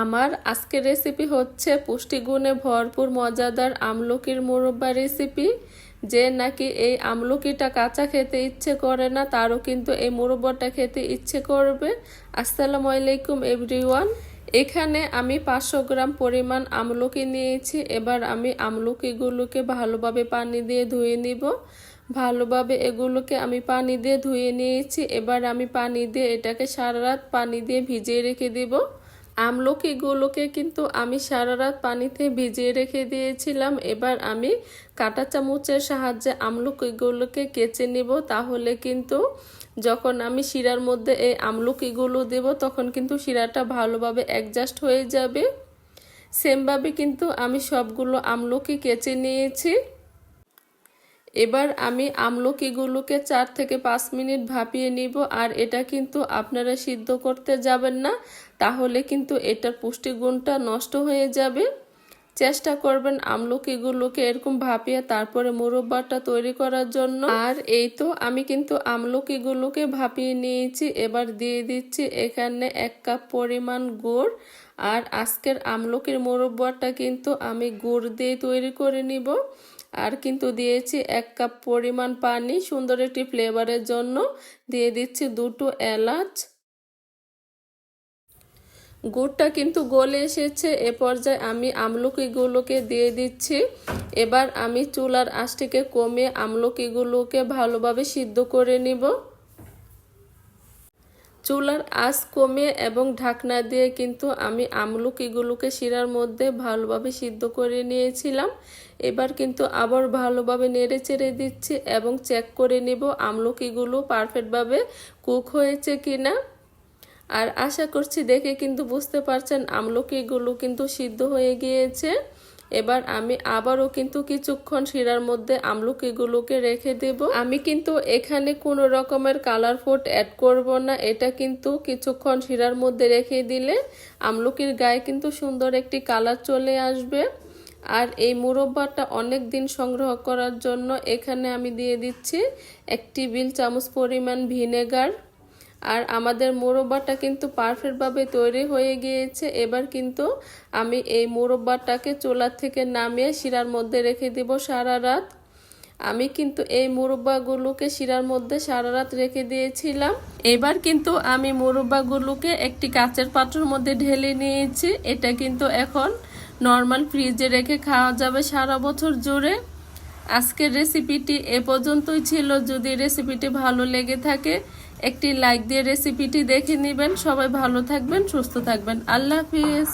আমার আজকের রেসিপি হচ্ছে পুষ্টিগুণে ভরপুর মজাদার আমলকির মুরব্বা রেসিপি যে নাকি এই আমলকিটা কাঁচা খেতে ইচ্ছে করে না, তারও কিন্তু এই মুরব্বাটা খেতে ইচ্ছে করবে। আসসালামু আলাইকুম এভরিওয়ান এখানে আমি পাঁচশো গ্রাম পরিমাণ আমলকি নিয়েছি। এবার আমি আমলকিগুলোকে ভালোভাবে পানি দিয়ে ধুয়ে নিব। ভালোভাবে এগুলোকে আমি পানি দিয়ে ধুয়ে নিয়েছি। এবার আমি পানি দিয়ে এটাকে সারা রাত পানি দিয়ে ভিজিয়ে রেখে দিব। আমলকিগুলোকে কিন্তু আমি সারা রাত পানিতে ভিজিয়ে রেখে দিয়েছিলাম। এবার আমি কাঁটা চামচের সাহায্যে আমলকিগুলোকে কেচে নিব। তাহলে কিন্তু যখন আমি শিরার মধ্যে এই আমলকিগুলো দেব, তখন কিন্তু শিরাটা ভালোভাবে অ্যাডজাস্ট হয়ে যাবে। সেমভাবে কিন্তু আমি সবগুলো আমলকি কেচে নিয়েছি। এবার আমি আমলকিগুলোকে চার থেকে পাঁচ মিনিট ভাপিয়ে নিব, আর এটা কিন্তু আপনারা সিদ্ধ করতে যাবেন না, তাহলে কিন্তু এটার পুষ্টিগুণটা নষ্ট হয়ে যাবে। চেষ্টা করবেন আমলকিগুলোকে এরকম ভাপিয়ে তারপরে মুরব্বাটা তৈরি করার জন্য। আর এই তো আমি কিন্তু আমলকিগুলোকে ভাপিয়ে নিয়েছি, এবার দিয়ে দিচ্ছি এখানে এক কাপ পরিমাণ গুড়। আর আজকের আমলকির মুরব্বাটা কিন্তু আমি গুড় দিয়ে তৈরি করে নিব। আর কিন্তু দিয়েছি এক কাপ পরিমাণ পানি, সুন্দর একটি ফ্লেভারের জন্য। দিয়ে দিচ্ছি দুটো এলাচ। গুড়টা কিন্তু গলে এসেছে, এ পর্যায়ে আমি আমলকিগুলোকে দিয়ে দিচ্ছি। এবার আমি চুলার আঁচটিকে কমে আমলকিগুলোকে ভালোভাবে সিদ্ধ করে নিব। চুলার আঁচ কমিয়ে এবং ঢাকনা দিয়ে কিন্তু আমি আমলকিগুলোকে শিরার মধ্যে ভালোভাবে সিদ্ধ করে নিয়েছিলাম। এবার কিন্তু আবার ভালোভাবে নেড়ে চেড়ে দিচ্ছি এবং চেক করে নিব আমলকিগুলো পারফেক্টভাবে কুক হয়েছে কিনা। আর আশা করছি দেখে কিন্তু বুঝতে পারছেন আমলকিগুলো কিন্তু সিদ্ধ হয়ে গিয়েছে। এবার আমি আবারও কিন্তু কিছুক্ষণ শিরার মধ্যে আমলকিগুলোকে রেখে দেব। আমি কিন্তু এখানে কোনো রকমের কালার ফুড অ্যাড করব না। এটা কিন্তু কিছুক্ষণ শিরার মধ্যে রেখে দিলে আমলকির গায়ে কিন্তু সুন্দর একটি কালার চলে আসবে। আর এই মুরব্বাটা অনেক দিন সংগ্রহ করার জন্য এখানে আমি দিয়ে দিচ্ছি এক টেবিল চামচ পরিমাণ ভিনেগার। আর আমাদের মোরব্বাটা কিন্তু পারফেক্টভাবে তৈরি হয়ে গিয়েছে। এবার কিন্তু আমি এই মোরব্বাটাকে চোলার থেকে নামিয়ে শিরার মধ্যে রেখে দেব সারা রাত। আমি কিন্তু এই মুরব্বাগুলোকে শিরার মধ্যে সারা রাত রেখে দিয়েছিলাম। এবার কিন্তু আমি মুরব্বাগুলোকে একটি কাচের পাত্রের মধ্যে ঢেলে নিয়েছি। এটা কিন্তু এখন নর্মাল ফ্রিজে রেখে খাওয়া যাবে সারা বছর জুড়ে। আজকের রেসিপিটি এ পর্যন্তই ছিল। যদি রেসিপিটি ভালো লেগে থাকে একটি লাইক দিয়ে রেসিপিটি দেখে নেবেন। সবাই ভালো থাকবেন সুস্থ থাকবেন। আল্লাহ হাফিজ।